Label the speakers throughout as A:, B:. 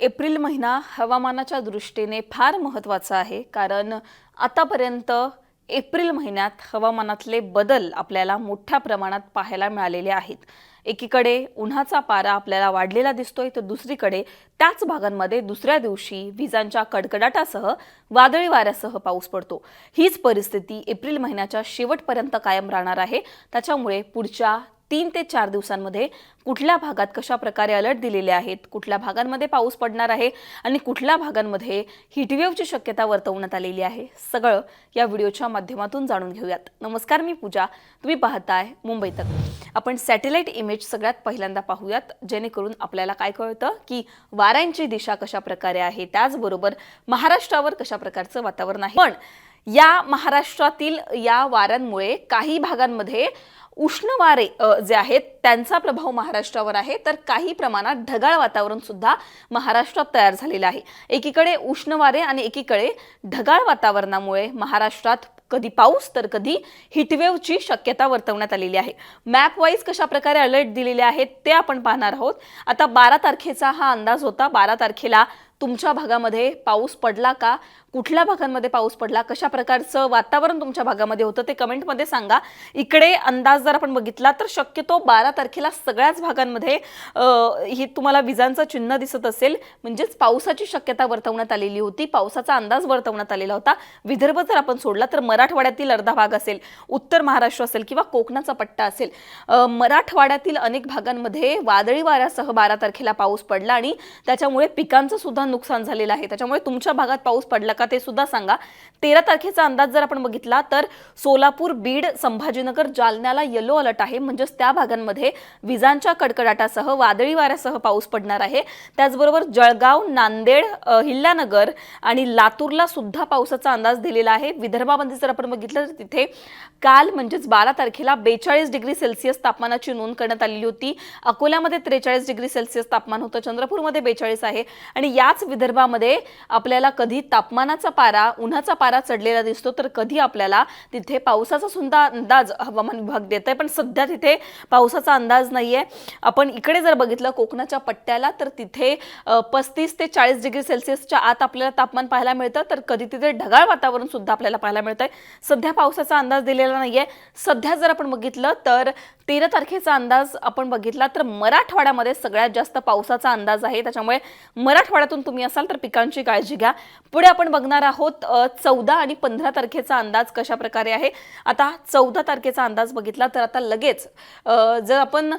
A: April महिना हवामानाच्या दृष्टीने फार महत्त्वाचा आहे कारण आतापर्यंत एप्रिल महिन्यात हवामानातले बदल आपल्याला मोठ्या प्रमाणात पाहायला मिळालेले आहेत. एकीकडे उन्हाचा पारा आपल्याला वाढलेला दिसतोय तर दुसरीकडे त्याच भागांमध्ये दुसऱ्या दिवशी विजांच्या कडकडाटासह वादळी वाऱ्यासह पाऊस पडतो. हीच परिस्थिती एप्रिल महिन्याच्या शेवटपर्यंत कायम राहणार आहे. त्याच्यामुळे पुढच्या तीन ते चार दिवसांमध्ये कुठल्या भागात कशा प्रकारे अलर्ट दिलेले आहेत कुठल्या भागांमध्ये पाऊस पडणार आहे आणि कुठल्या भागांमध्ये हिटवेवची शक्यता वर्तवण्यात आलेली आहे सगळं या व्हिडिओच्या माध्यमातून जाणून घेऊयात. नमस्कार मी पूजा. तुम्ही पाहताय मुंबई तक. आपण सॅटेलाइट इमेज सगळ्यात पहिल्यांदा पाहूयात जेणेकरून आपल्याला काय कळतं की वाऱ्यांची दिशा कशा प्रकारे आहे त्याचबरोबर महाराष्ट्रावर कशा प्रकारचं वातावरण आहे. पण या महाराष्ट्रातील या वाऱ्यांमुळे काही भागांमध्ये उष्ण वारे जे आहेत त्यांचा प्रभाव महाराष्ट्रावर आहे. तर काही प्रमाणात ढगाळ वातावरण सुद्धा महाराष्ट्रात तयार झालेलं आहे. एकीकडे उष्ण वारे आणि एकीकडे ढगाळ वातावरणामुळे महाराष्ट्रात कधी पाऊस तर कधी हिटवेवची शक्यता वर्तवण्यात आलेली आहे. मॅप वाईज कशा प्रकारे अलर्ट दिलेले आहेत ते आपण पाहणार आहोत. आता बारा तारखेचा हा अंदाज होता. बारा तारखेला तुमच्या भागामध्ये पाऊस पडला का? कुठल्या भागांमध्ये पाऊस पडला? कशा प्रकारचं वातावरण तुमच्या भागामध्ये होतं ते कमेंटमध्ये सांगा. इकडे अंदाज जर आपण बघितला तर शक्यतो बारा तारखेला सगळ्याच भागांमध्ये हे तुम्हाला विजांचं चिन्ह दिसत असेल. म्हणजेच पावसाची शक्यता वर्तवण्यात आलेली होती. पावसाचा अंदाज वर्तवण्यात आलेला होता. विदर्भ जर आपण सोडला तर मराठवाड्यातील अर्धा भाग असेल उत्तर महाराष्ट्र असेल किंवा कोकणाचा पट्टा असेल मराठवाड्यातील अनेक भागांमध्ये वादळी वाऱ्यासह बारा तारखेला पाऊस पडला आणि त्याच्यामुळे पिकांचं सुद्धा नुकसान झालेलं आहे. त्याच्यामुळे तुमच्या भागात पाऊस पडला का ते सुद्धा सांगा. तेरा तारखेचा अंदाज जर आपण बघितला तर सोलापूर बीड संभाजीनगर जालन्याला येलो अलर्ट आहे. म्हणजेच त्या भागांमध्ये विजांच्या कडकडाटासह वादळी वाऱ्यासह पाऊस पडणार आहे. त्याचबरोबर जळगाव नांदेड हिल्लानगर आणि लातूरला सुद्धा पावसाचा अंदाज दिलेला आहे. विदर्भामध्ये जर आपण बघितलं तर तिथे काल म्हणजेच बारा तारखेला बेचाळीस डिग्री सेल्सिअस तापमानाची नोंद करण्यात आलेली होती. अकोल्यामध्ये त्रेचाळीस डिग्री सेल्सिअस तापमान होतं. चंद्रपूरमध्ये बेचाळीस आहे. आणि या याच विदर्भामध्ये आपल्याला कधी तापमानाचा पारा उन्हाचा पारा चढलेला दिसतो तर कधी आपल्याला तिथे पावसाचा सुद्धा अंदाज हवामान विभाग देत आहे पण सध्या तिथे पावसाचा अंदाज नाहीये. आपण इकडे जर बघितलं कोकणाच्या पट्ट्याला तर तिथे पस्तीस ते चाळीस डिग्री सेल्सिअसच्या आत आपल्याला तापमान पाहायला मिळतं तर कधी तिथे ढगाळ वातावरण सुद्धा आपल्याला पाहायला मिळतंय. सध्या पावसाचा अंदाज दिलेला नाहीये. सध्या जर आपण बघितलं तर तेरा तारखेचा अंदाज आपण बघितला तर मराठवाड्यामध्ये सगळ्यात जास्त पावसाचा अंदाज आहे. त्याच्यामुळे मराठवाड्यातून तुम्ही असाल तर पिकांची काळजी घ्या. पुढे आपण बघणार आहोत चौदा आणि पंधरा तारखेचा अंदाज कशा प्रकारे आहे. आता चौदा तारखेचा अंदाज बघितला तर आता लगेच जर आपण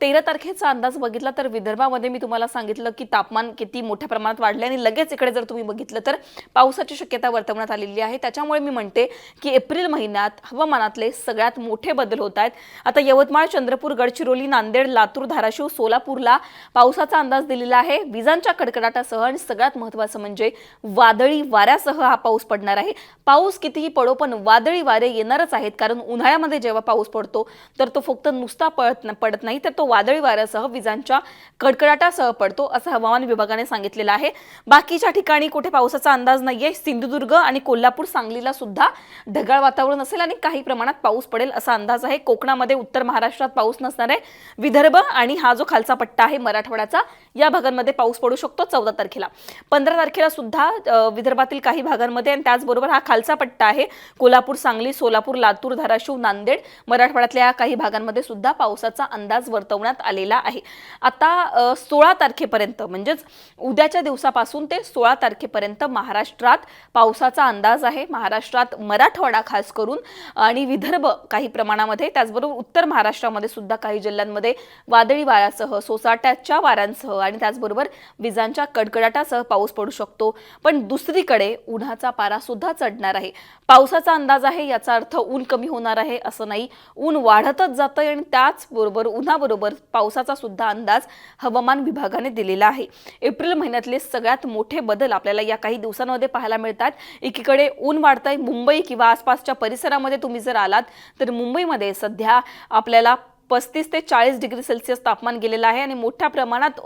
A: तेरा तारखेचा अंदाज बघितला तर विदर्भामध्ये मी तुम्हाला सांगितलं की तापमान किती मोठ्या प्रमाणात वाढले आणि लगेच इकडे जर तुम्ही बघितलं तर पावसाची शक्यता वर्तवण्यात आलेली आहे. त्याच्यामुळे मी म्हणते की एप्रिल महिन्यात हवामानातले सगळ्यात मोठे बदल होत आहेत. आता यवतमाळ चंद्रपूर गडचिरोली नांदेड लातूर धाराशिव सोलापूरला पावसाचा अंदाज दिलेला आहे. विजांच्या कडकडाटासह आणि सगळ्यात महत्त्वाचं म्हणजे वादळी वाऱ्यासह हा पाऊस पडणार आहे. पाऊस कितीही पडो पण वादळी वारे येणारच आहेत. कारण उन्हाळ्यामध्ये जेव्हा पाऊस पडतो तर तो फक्त नुसता पडत पडत नाही तर तो वादळी वाऱ्यासह विजांच्या कडकडाटासह पडतो असं हवामान विभागाने सांगितलेलं आहे. बाकीच्या ठिकाणी कुठे पावसाचा अंदाज नाहीये. सिंधुदुर्ग आणि कोल्हापूर सांगलीला सुद्धा ढगाळ वातावरण असेल आणि काही प्रमाणात पाऊस पडेल असा अंदाज आहे. कोकणामध्ये उत्तर महाराष्ट्रात पाऊस नसणार आहे. विदर्भ आणि हा जो खालचा पट्टा आहे मराठवाड्याचा या भागांमध्ये पाऊस पडू शकतो चौदा तारखेला. पंधरा तारखेला सुद्धा विदर्भातील काही भागांमध्ये आणि त्याचबरोबर हा खालचा पट्टा आहे. कोल्हापूर सांगली सोलापूर लातूर धाराशिव नांदेड मराठवाड्यातल्या या काही भागांमध्ये सुद्धा पावसाचा अंदाज वर्तवण्यात आलेला आहे. आता सोळा तारखेपर्यंत म्हणजेच उद्याच्या दिवसापासून ते सोळा तारखेपर्यंत महाराष्ट्रात पावसाचा अंदाज आहे. महाराष्ट्रात मराठवाडा खास करून आणि विदर्भ काही प्रमाणामध्ये त्याचबरोबर उत्तर महाराष्ट्रामध्ये सुद्धा काही जिल्ह्यांमध्ये वादळी वाऱ्यासह सोसाट्याच्या वाऱ्यांसह आणि त्याचबरोबर विजांच्या कडकडाटासह पाऊस पडू शकतो. पण दुसरीकडे उन्हाचा पारा सुद्धा चढणार आहे. पावसाचा अंदाज आहे याचा अर्थ ऊन कमी होणार आहे असं नाही. ऊन वाढतच जातं आणि त्याचबरोबर उन्हाबरोबर पावसाचा सुद्धा अंदाज हवामान विभागाने दिलेला आहे. एप्रिल महिन्यातले सगळ्यात मोठे बदल आपल्याला या काही दिवसांमध्ये पाहायला मिळतात. एकीकडे ऊन वाढतंय मुंबई किंवा आसपासच्या परिसरामध्ये तुम्ही जर आलात तर मुंबईमध्ये सध्या आपल्याला पस्तीस ते चाळीस डिग्री सेल्सिअस तापमान गेलेलं आहे आणि मोठ्या प्रमाणात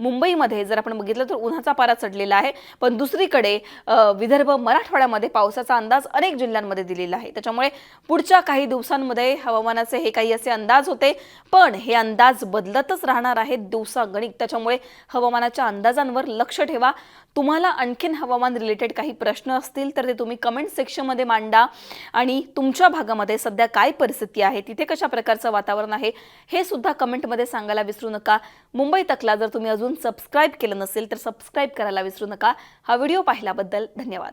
A: मुंबईमध्ये जर आपण बघितलं तर उन्हाचा पारा चढलेला आहे. पण दुसरीकडे विदर्भ मराठवाड्यामध्ये पावसाचा अंदाज अनेक जिल्ह्यांमध्ये दिलेला आहे. त्याच्यामुळे पुढच्या काही दिवसांमध्ये हवामानाचे हे काही असे अंदाज होते. पण हे अंदाज बदलतच राहणार आहेत दिवसागणिक. त्याच्यामुळे हवामानाच्या अंदाजांवर लक्ष ठेवा. तुम्हाला आणखीन हवामान रिलेटेड काही प्रश्न असतील तर ते तुम्ही कमेंट सेक्शनमध्ये मांडा. आणि तुमच्या भागामध्ये सध्या काय परिस्थिती आहे? तिथे कशा प्रकारचं वातावरण आहे? आहे. हे सुद्धा कमेंटमध्ये सांगायला विसरू नका. मुंबई तकला जर तुम्ही अजून सबस्क्राईब केलं नसेल तर सबस्क्राईब करायला विसरू नका. हा व्हिडिओ पाहिल्याबद्दल धन्यवाद.